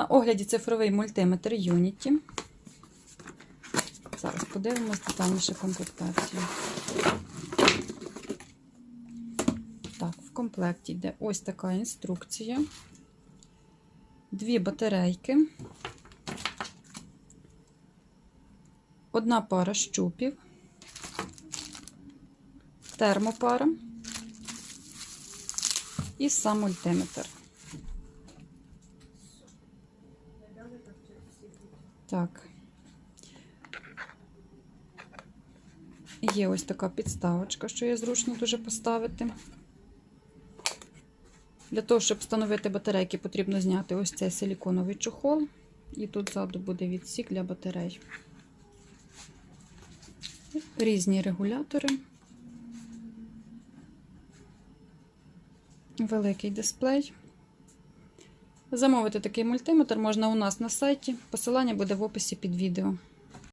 На огляді цифровий мультиметр Unity. Зараз подивимось детальніше комплектацію. Так, в комплекті йде ось така інструкція. Дві батарейки. Одна пара щупів, термопара і сам мультиметр. Так. Є ось така підставочка, що є зручно дуже поставити. Для того, щоб встановити батарейки, потрібно зняти ось цей силіконовий чохол. І тут ззаду буде відсік для батарей. Різні регулятори. Великий дисплей. Замовити такий мультиметр можна у нас на сайті. Посилання буде в описі під відео.